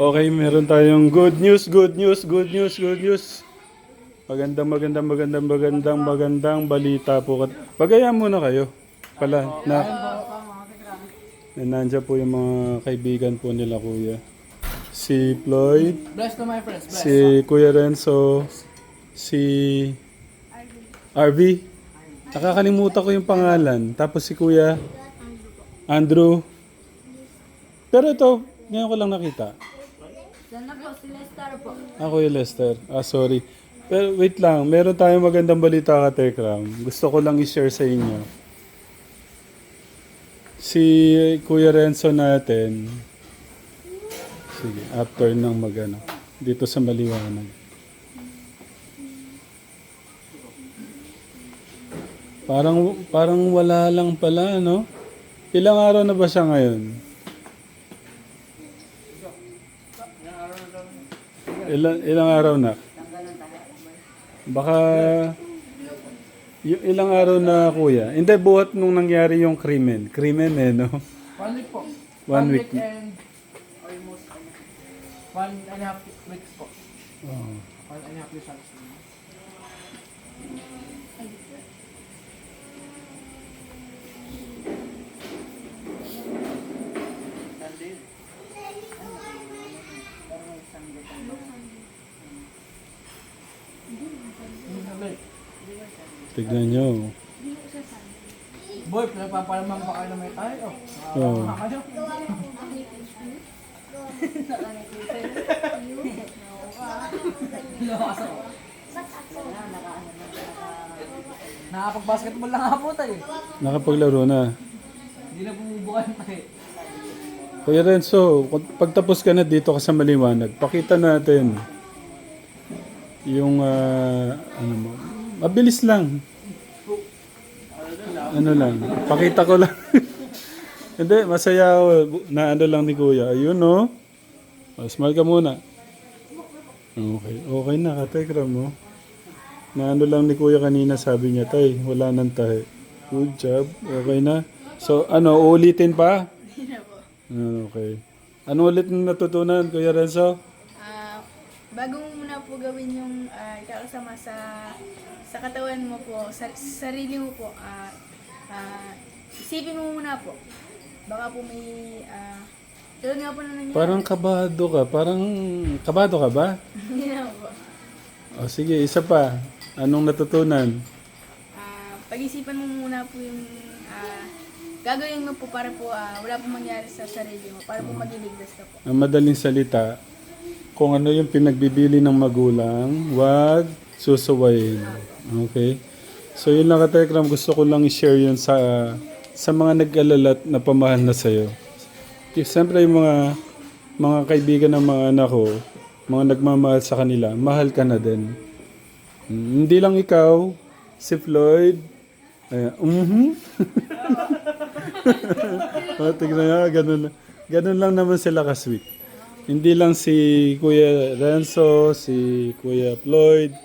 Okay, meron tayong good news, good news, good news, good news. Magandang, magandang, magandang, magandang, magandang balita po. Pagaya muna kayo. Pala, na, na nandiyan po yung mga kaibigan po nila, kuya. Si Floyd, Bless to my friends. Bless. si Kuya Renzo, si RV. Nakakalimutan ko yung pangalan. Tapos si Kuya Andrew. Pero ito, ngayon ko lang nakita. Sana po, si Lester po. Ako yung Lester. Ah, sorry. Pero wait lang, meron tayong magandang balita ka, Tekram. Gusto ko lang i-share sa inyo. Si Kuya Renzo natin, sige, after ng magano, dito sa Maliwanag. Parang, parang wala lang pala, no? Ilang araw na ba siya ngayon? Ilang, ilang araw na? Baka yung ilang araw na kuya. Hindi buhat nung nangyari yung krimen. Krimen eh, no? One week po. One week. and almost ano, one and a half weeks po. Oh. One and a half weeks. Tignan nyo. Boy, pinagpapalamang pa kayo na may tayo. Oh. Lakas ako. Nakapag-basketball lang po tayo. Nakapaglaro na. Hindi na bumubukan tayo. Kuya Renzo, pagtapos ka na dito ka sa Maliwanag, pakita natin yung ah, ano mo. Mabilis lang. Ano lang. Pakita ko lang. Hindi, masaya ako na ano lang ni Kuya. Ayun no. Oh, smile ka muna. Okay. Okay na, katekra mo. Na ano lang ni Kuya kanina sabi niya, tay, wala nang tahi. Good job. Okay na. So, ano, ulitin pa? Ah, okay. Ano ulit yung natutunan, Kuya Renzo? Ah, bago mo muna po gawin yung uh, ikakasama sa sa katawan mo po, sa, sa sarili mo po, ah, ah, isipin mo muna po. Baka po may, ah, tulad nga po na nangyari. Parang kabado ka. Parang kabado ka ba? Hindi na po. O sige, isa pa. Anong natutunan? Ah, pag-isipan mo muna po yung ah, gagawin mo po para po ah, wala po mangyari sa sarili mo, para po magiligtas ka po. Ang madaling salita, kung ano yung pinagbibili ng magulang, wag susuwayin. Okay? So yun lang katekram, gusto ko lang i-share yun sa sa mga nag-alala at napamahal na sa'yo. Siyempre yung mga mga kaibigan ng mga anak ko, mga nagmamahal sa kanila, mahal ka na din. Mm, Hindi lang ikaw, si Floyd, ayan, mhm. o, tignan nga, ganun, ganun lang naman sila ka-sweet. Hindi lang si Kuya Renzo, si Kuya Floyd,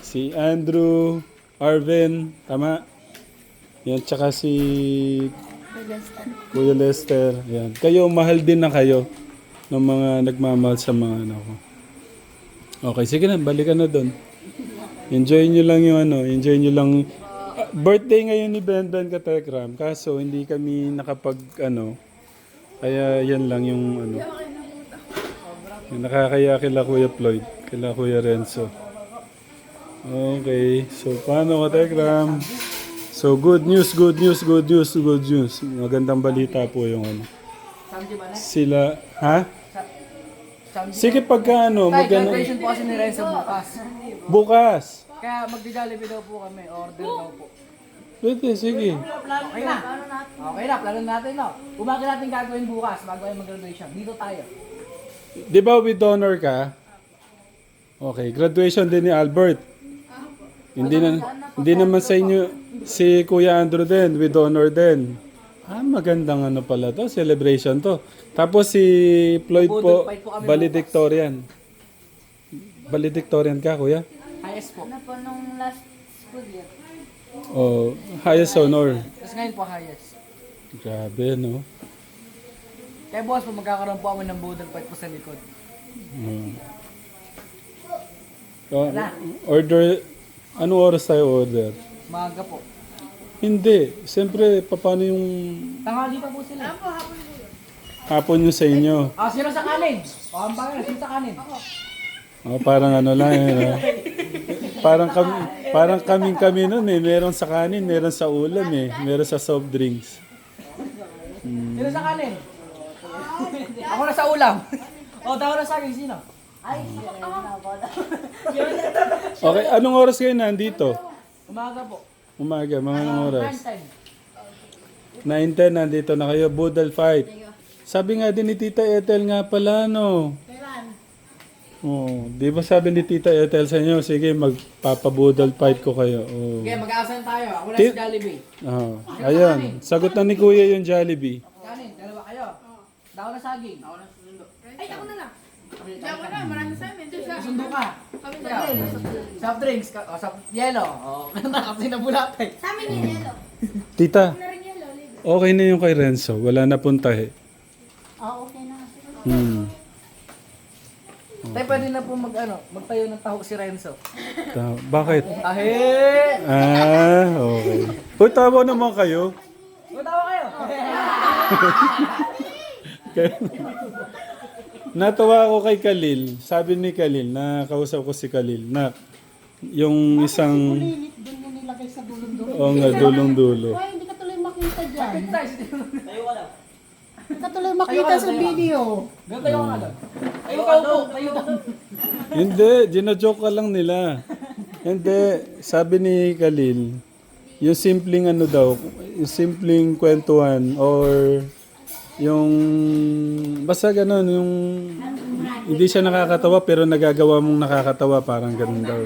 si Andrew, Arvin, tama? Yan, tsaka si Kuya Lester. Yan. Kayo, mahal din na kayo ng mga nagmamahal sa mga anak ko. Okay, sige na, balikan na doon. Enjoy nyo lang yung ano, enjoy nyo lang. Ah, birthday ngayon ni Benben Katekram, kaso hindi kami nakapag ano, kaya yan lang yung ano. Nakakaya kila Kuya Floyd, kila Kuya Renzo. Okay, so paano Katekram? So good news, good news, good news, good news. Magandang balita po yung ano. Sila, ha? Sige pagka ano, Tay, magano. graduation po kasi ni Renzo bukas. Bukas. Kaya magdi-jollibee daw po kami. Order daw po. Pwede, sige. Okay na. Okay na, plano natin no. Umaga natin gagawin bukas bago ay mag-graduation. Dito tayo. Di ba with honor ka? Okay, graduation din ni Albert. Hindi na hindi naman sa inyo si Kuya Andrew din with honor din. Ah, magandang ano pala to, celebration to. Tapos si Floyd po, valedictorian. Valedictorian ka, Kuya? Highest po. Ano po nung last school year? Oh, highest honor. Tapos ngayon po highest. Grabe, no? Kaya boss, po magkakaroon po kami ng budol fight po sa likod. Oh, order, anong oras tayo order? Maaga po. Hindi. Siyempre, paano yung Tanghali pa po sila. Ako, hapon po yun. hapon nyo sa inyo? Ah, sino sa kanin? O, ang bagay, sino sa kanin? Oh, parang ano lang eh. no? Parang kami, parang kaming kami nun eh. Meron sa kanin, meron sa ulam eh. Meron sa soft drinks. Sino sa kanin? Ako na sa ulam. o, daw na sa akin, sino? Okay, anong oras kayo nandito? Umaga po. Umaga, mga anong oras? Prime time. 9-10, nandito na kayo. Budal fight. Sabi nga din ni Tita Ethel nga pala, no? Kailan? Oh, di ba sabi ni Tita Ethel sa inyo, sige, magpapabudal fight ko kayo. Oh. Okay, mag-aasan tayo. Ako na Ti- si Jollibee. Oh, ayun, sagot na ni Kuya yung Jollibee. Kanin, dalawa kayo. Daw na saging. Ako na sundo. Ay, ako na lang. Hindi ako na, marami sa amin. Doon sa Sundo ka. kami Ikaw. sa Soft drinks. ka- O, soft yellow. O, kasi nabulatay. Sa amin yung yellow. Tita, Na rin yellow, libre. okay na yung kay Renzo. Wala na puntahe. Ah, okay na. Hmm. Tayo pwede na po mag, ano, magtayo ng taho si Renzo. Ta- bakit? Tahe! Ah, okay. Uy, tawa naman kayo. Matawa kayo. Natawa ako kay Kalil. Sabi ni Kalil, na kausap ko si Kalil, na yung isang... Doon yung nilagay sa dulong-dulo. Oo nga, dulong-dulo. Ay, hindi ka tuloy makita dyan. Tayo, Hindi ka tuloy makita sa video. Ganun tayo ka agad. Tayo ka upo. Tayo ka. Hindi, ginajoke ka lang nila. Hindi, sabi ni Kalil, yung simpleng ano daw, yung simpleng kwentuhan or yung basta ganun, yung hindi siya nakakatawa pero nagagawa mong nakakatawa, parang ganun daw.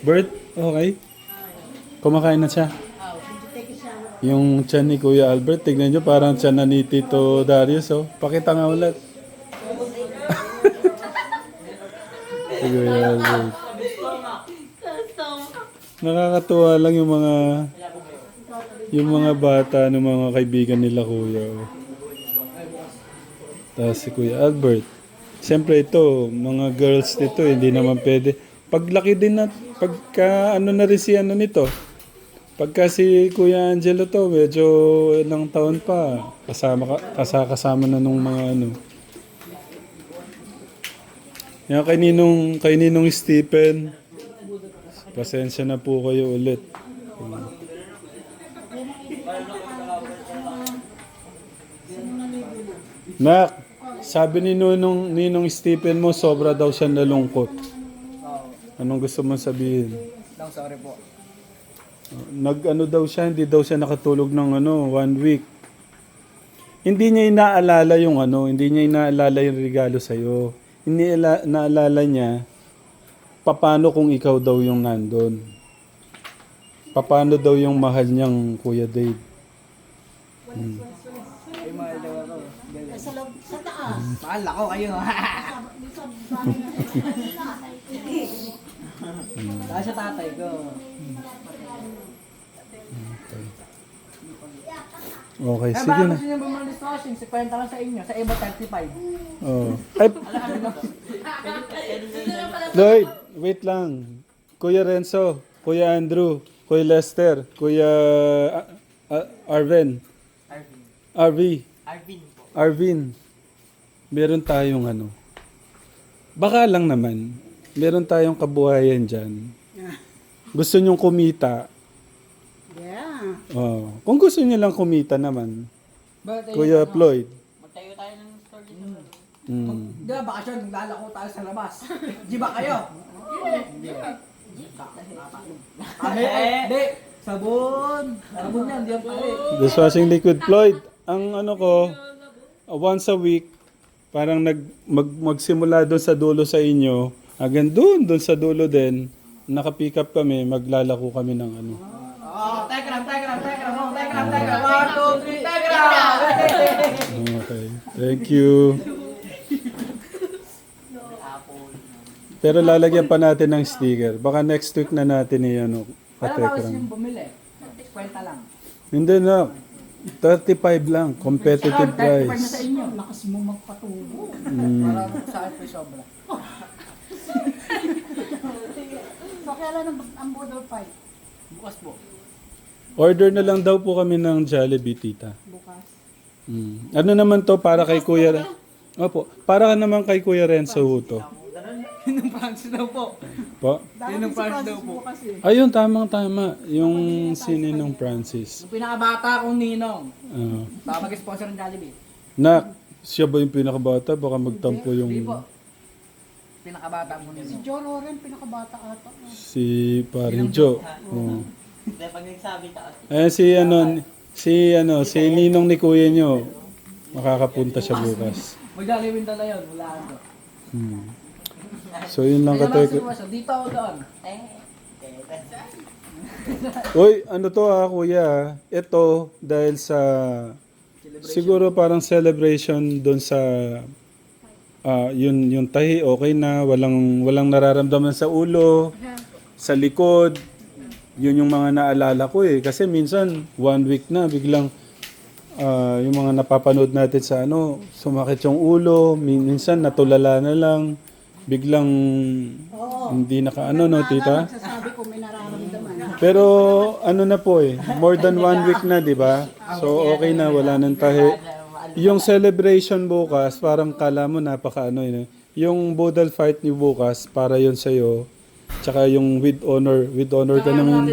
Bert, okay? Kumakain na siya. Yung tiyan ni Kuya Albert, tignan nyo parang tiyan na ni Tito Darius, oh. Pakita nga ulit. Kuya Albert. Nakakatuwa lang yung mga yung mga bata ng mga kaibigan nila Kuya. oh. Tapos si Kuya Albert. Siyempre ito, mga girls dito, hindi naman pwede. Paglaki din na, pagka ano na rin si ano nito, Pagka si Kuya Angelo to, medyo ilang taon pa. Kasama, ka- kasa, kasama na nung mga ano. Yan kay Ninong, kay Ninong Stephen. Pasensya na po kayo ulit. Nak, sabi ni Ninong, Ninong Stephen mo, sobra daw siya nalungkot. Anong gusto mong sabihin? Lang, sorry po. Nag-ano daw siya, hindi daw siya nakatulog ng ano, one week. Hindi niya inaalala yung ano, hindi niya inaalala yung regalo sa'yo. Hindi ala- naalala niya, paano kung ikaw daw yung nandun. Paano daw yung mahal niyang Kuya Dave. Galing. Sa, loob, sa taas. Mahal ako kayo. Dahil sa tatay ko. Okay, Eh, sige baka na. gusto niyo bumalik dishwashing, si kwenta lang sa inyo, sa iba 35. Oh. Ay, Lloyd, wait lang. Kuya Renzo, Kuya Andrew, Kuya Lester, Kuya ah, ah, Arvin, Arvin. RV, Arvin po. Arvin, meron tayong ano. Baka lang naman, meron tayong kabuhayan dyan. Gusto nyong kumita. Oh. Kung gusto nyo lang kumita naman, tayo? Kuya Floyd. Magtayo tayo ng store dito. Mm. Di ba, bakasyon, naglalako tayo sa labas. Di ba kayo? Ah, eh, di. Sabon. Sabon yan, di yan pare. Dishwashing liquid Floyd. Ang ano ko, uh, once a week, parang nag, mag, magsimula doon sa dulo sa inyo, hanggang doon, doon sa dulo din, naka-pick up kami, maglalako kami ng ano. Thank you. Pero lalagyan pa natin ng sticker. Baka next week na natin Wala ba patekram. yung bumili? Kwenta lang. Hindi na. 35 lang. Competitive 35 na sa price. inyo. Lakas mo magpatubo. Mm. Para sa akin po sobra. So, kailan ang, Budol Fight? Bukas po. Order na lang daw po kami ng Jollibee, tita. Bukas. Mm. Ano naman to para kay Kuya... Opo, para ka naman kay Kuya Renzo ho to. Yun ang Francis daw po. Po? Yun ang Francis daw po. Ayun, tamang-tama. Yung sinin ng Francis. Yung pinakabata kong ninong. Ah. Baka mag-sponsor ng Jollibee. nak, siya ba yung pinakabata? Baka magtampo Hindi yung po. Pinakabata Si ninong. Joe Loren, pinakabata ata. si Parin Joe. Oh. Eh si ano, si ano, si ninong ni kuya nyo. Makakapunta siya bukas. Mag-Jollibee tala yun. Wala ko. Hmm. So yun lang si Dito ako doon. Uy, ano to ah, kuya? Ito, dahil sa... Siguro parang celebration doon sa... ah yun, yung tahi, okay na. Walang, walang nararamdaman sa ulo, sa likod. Yun yung mga naalala ko eh. Kasi minsan, one week na, biglang... ah yung mga napapanood natin sa ano, sumakit yung ulo, min- minsan natulala na lang, biglang hindi naka ano no, tita? Sasabi ko may nararamdaman. Pero ano na po eh, more than one week na, di ba? So okay na, wala nang tahi. Yung celebration bukas, parang kala mo napaka ano yun. eh. Yung Budal fight ni bukas, para yun sa'yo. Tsaka yung with honor, with honor ka naman.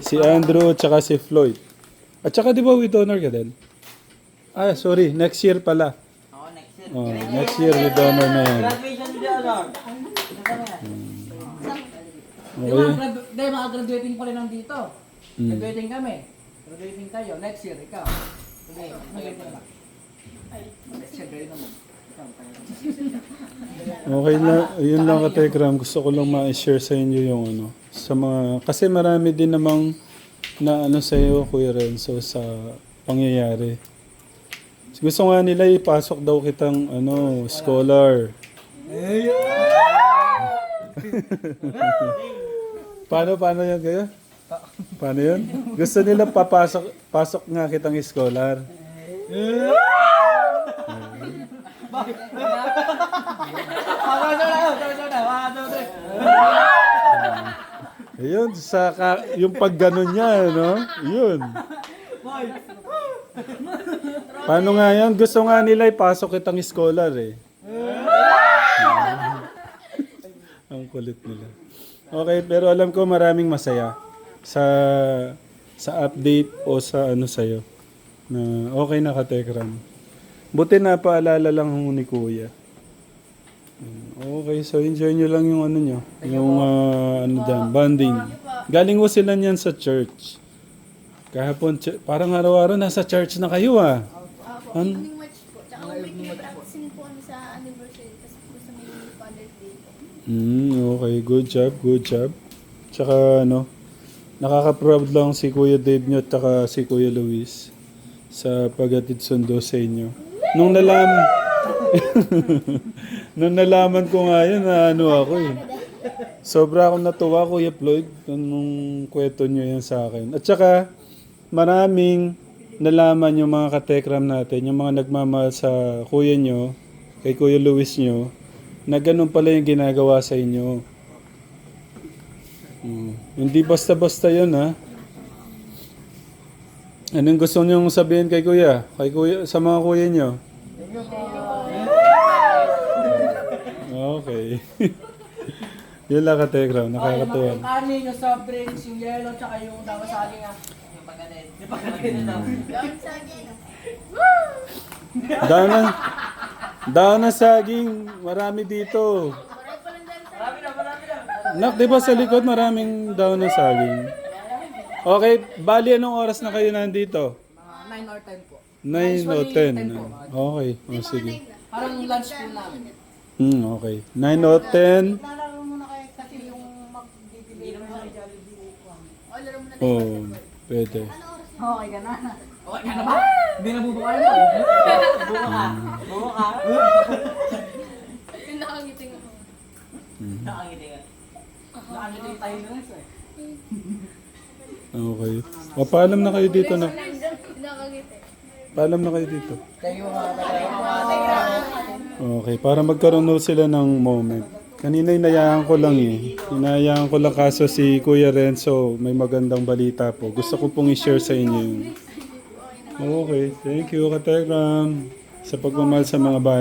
Si Andrew, tsaka si Floyd. At tsaka di ba with honor ka din? Ah, sorry, next year pala. Oo, next year. Oh, next year with honor na yan. Graduation video lang. Di Okay. di, mga graduating pala nandito. Mm. Graduating kami. Graduating kayo. Next year, ikaw. Ka. Next year, graduating mo. Okay na, yun lang ka Tekram. Gusto ko lang ma-share sa inyo yung ano. Sa mga, kasi marami din namang na ano sa iyo, Kuya Renzo, sa pangyayari. Gusto nga nila ipasok daw kitang ano, scholar. paano, paano yan kayo? Paano yun? Gusto nila papasok, pasok nga kitang scholar. Ayun, sa ka, yung pagganon niya, no? Yun. Paano nga yan? Gusto nga nila ipasok kitang scholar eh. Ang kulit nila. Okay, pero alam ko maraming masaya sa sa update o sa ano sa'yo na okay na ka Tekram. Buti na paalala lang ho ni Kuya. Okay, so enjoy nyo lang yung ano nyo. Yung ah, ano dyan, bonding. Galing ko sila niyan sa church. Kahapon, ch- parang araw-araw nasa church na kayo ah. Opo, Ano? evening watch po. Tsaka weekly practicing po kami sa anniversary. Tapos po sa may Father's Day po. Mm, okay, good job, good job. Tsaka ano, nakaka-proud lang si Kuya Dave nyo at si Kuya Luis sa paghatid sundo sa inyo. Nung nalaman, nung nalaman ko nga yun, na ano ako eh. Sobra akong natuwa, Kuya Floyd, nung kwento nyo yan sa akin. At saka, maraming nalaman yung mga katekram natin, yung mga nagmamahal sa kuya nyo, kay Kuya Luis nyo, na ganun pala yung ginagawa sa inyo. Mm. Hindi basta-basta yun, ha? Anong gusto niyong sabihin kay kuya? Kay kuya, sa mga kuya niyo? Okay. yun lang ka, Tegram. Nakakatuwa. Yung kanin, yung soft drinks, yung yellow, tsaka yung dawa sa akin ah. Yung pagkanin. Yung pagkanin na daw. Daw na, daw na saging. Marami dito. Marami na, marami na. Nak, di ba sa likod maraming daw na saging? Okay, bali anong oras na kayo nandito? Mga 9 or 10 po. 9 o 10? Okay, o sige. Parang lunch po namin. Hmm, okay. 9 o 10? Lalaro mo na kayo kasi yung magbibili ng mga Jollibee. O, laro mo na tayo. Oh, pwede. Okay ka na. Okay ka na ba? Hindi na bubukain mo. Buka ka. Buka ka. Yung nakangiting ako. Nakangiti ka. Nakangiti tayo rin eh. Okay. O, paalam na kayo dito na. Paalam na kayo dito. Okay, para magkaroon na sila ng moment. Kanina inayaan ko lang eh. Inayaan ko lang kaso si Kuya Renzo may magandang balita po. Gusto ko pong i-share sa inyo yun. Okay, thank you Katekram sa pagmamahal sa mga bata.